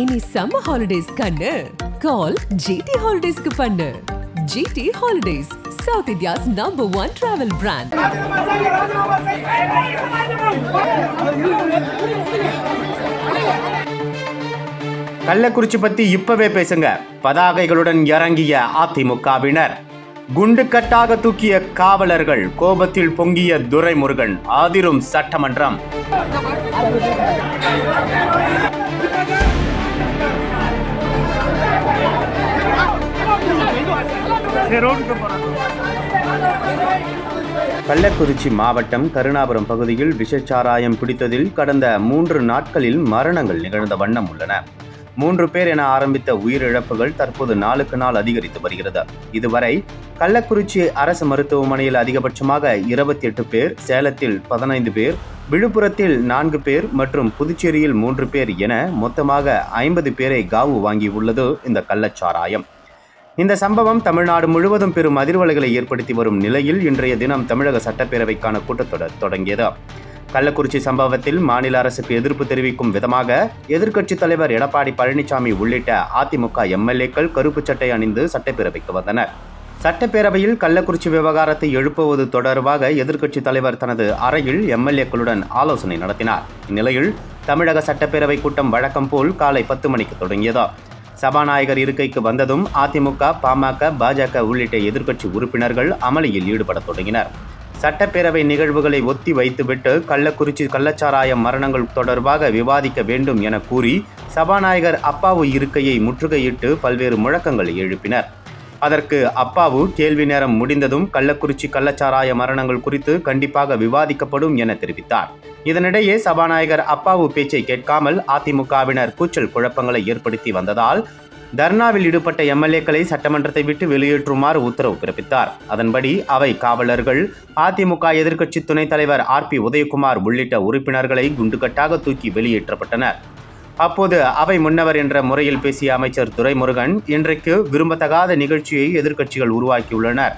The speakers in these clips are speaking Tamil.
இனி சம்மர் ஹாலிடேஸ் கண்ணு. கால் ஜிடி ஹாலிடேஸ்க்கு பண்ணு. GT holidays south India's number one travel brand Kallakurichi பத்தி இப்பவே பேசுங்க. பதாகைகளுடன் இறங்கிய அதிமுகவினர் குண்டுக்கட்டாக தூக்கிய காவலர்கள் கோபத்தில் பொங்கிய துரைமுருகன் ஆதிரும் சட்டமன்றம். கள்ளக்குறிச்சி மாவட்டம் கருணாபுரம் பகுதியில் விஷச்சாராயம் பிடித்ததில் கடந்த மூன்று நாட்களில் மரணங்கள் நிகழ்ந்த வண்ணம் உள்ளன. மூன்று பேர் என ஆரம்பித்த உயிரிழப்புகள் தற்போது நாளுக்கு நாள் அதிகரித்து வருகிறது. இதுவரை கள்ளக்குறிச்சி அரசு மருத்துவமனையில் அதிகபட்சமாக இருபத்தி எட்டு பேர் சேலத்தில் பதினைந்து பேர் விழுப்புரத்தில் நான்கு பேர் மற்றும் புதுச்சேரியில் மூன்று பேர் என மொத்தமாக ஐம்பது பேரை காவு வாங்கியுள்ளது இந்த கள்ளச்சாராயம். இந்த சம்பவம் தமிழ்நாடு முழுவதும் பெரும் அதிர்வலைகளை ஏற்படுத்தி வரும் நிலையில் இன்றைய தினம் தமிழக சட்டப்பேரவைக்கான கூட்டத்தொடர் தொடங்கியது. கள்ளக்குறிச்சி சம்பவத்தில் மாநில அரசுக்கு எதிர்ப்பு தெரிவிக்கும் விதமாக எதிர்க்கட்சித் தலைவர் எடப்பாடி பழனிசாமி உள்ளிட்ட அதிமுக எம்எல்ஏக்கள் கருப்பு சட்டை அணிந்து சட்டப்பேரவைக்கு வந்தனர். சட்டப்பேரவையில் கள்ளக்குறிச்சி விவகாரத்தை எழுப்புவது தொடர்பாக எதிர்க்கட்சித் தலைவர் தனது அறையில் எம்எல்ஏக்களுடன் ஆலோசனை நடத்தினார். இந்நிலையில் தமிழக சட்டப்பேரவை கூட்டம் வழக்கம் போல் காலை பத்து மணிக்கு தொடங்கியது. சபாநாயகர் இருக்கைக்கு வந்ததும் அதிமுக பாமக பாஜக உள்ளிட்ட எதிர்க்கட்சி உறுப்பினர்கள் அமளியில் ஈடுபடத் தொடங்கினர். சட்டப்பேரவை நிகழ்வுகளை ஒத்தி வைத்துவிட்டு கள்ளக்குறிச்சி கள்ளச்சாராய மரணங்கள் தொடர்பாக விவாதிக்க வேண்டும் என கூறி சபாநாயகர் அப்பாவு இருக்கையை முற்றுகையிட்டு பல்வேறு முழக்கங்களை எழுப்பினர். அதற்கு அப்பாவு கேள்வி நேரம் முடிந்ததும் கள்ளக்குறிச்சி கள்ளச்சாராய மரணங்கள் குறித்து கண்டிப்பாக விவாதிக்கப்படும் என தெரிவித்தார். இதனிடையே சபாநாயகர் அப்பாவு பேச்சை கேட்காமல் அதிமுகவினர் கூச்சல் குழப்பங்களை ஏற்படுத்தி வந்ததால் தர்ணாவில் ஈடுபட்ட எம்எல்ஏக்களை சட்டமன்றத்தை விட்டு வெளியேற்றுமாறு உத்தரவு பிறப்பித்தார். அதன்படி அவை காவலர்கள் அதிமுக எதிர்க்கட்சி துணைத் தலைவர் ஆர் பி உதயகுமார் உள்ளிட்ட உறுப்பினர்களை குண்டுகட்டாக தூக்கி வெளியேற்றப்பட்டனர். அப்போது அவை முன்னவர் என்ற முறையில் பேசிய அமைச்சர் துரைமுருகன் இன்றைக்கு விரும்பத்தகாத நிகழ்ச்சியை எதிர்க்கட்சிகள் உருவாக்கியுள்ளனர்.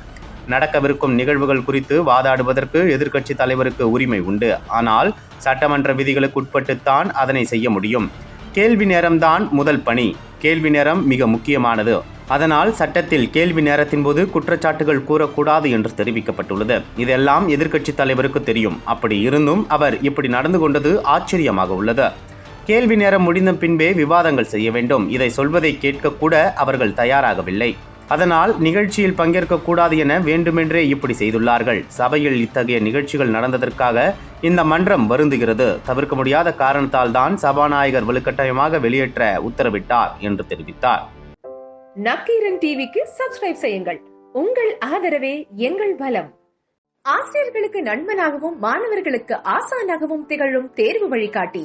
நடக்கவிருக்கும் நிகழ்வுகள் குறித்து வாதாடுவதற்கு எதிர்க்கட்சி தலைவருக்கு உரிமை உண்டு. ஆனால் சட்டமன்ற விதிகளுக்குட்பட்டுத்தான் அதனை செய்ய முடியும். கேள்வி நேரம்தான் முதல் பணி. கேள்வி நேரம் மிக முக்கியமானது. அதனால் சட்டத்தில் கேள்வி நேரத்தின் போது குற்றச்சாட்டுகள் கூறக்கூடாது என்று தெரிவிக்கப்பட்டுள்ளது. இதெல்லாம் எதிர்க்கட்சி தலைவருக்கு தெரியும். அப்படி இருந்தும் அவர் இப்படி நடந்து கொண்டது ஆச்சரியமாக உள்ளது. கேள்வி நேரம் முடிந்த பின்பே விவாதங்கள் செய்ய வேண்டும். இதை சொல்வதை கேட்க கூட அவர்கள் தயாராகவில்லை. அதனால் நிகழ்ச்சியில் பங்கேற்கக்கூடாது என வேண்டுமென்றே இப்படி செய்துள்ளார்கள். சபையில் இத்தகைய நிகழ்ச்சிகள் நடந்ததற்காக இந்த மன்றம் வருந்துகிறது. தவிர்க்க முடியாத காரணத்தால் தான் சபாநாயகர் வலுக்கட்டாயமாக வெளியேற்ற உத்தரவிட்டார் என்று தெரிவித்தார். நக்கீரன் டிவிக்கு சப்ஸ்கிரைப் செய்யுங்கள். உங்கள் ஆதரவே எங்கள் பலம். ஆசிரியர்களுக்கு நண்பனாகவும் மாணவர்களுக்கு ஆசானாகவும் திகழும் தேர்வு வழிகாட்டி.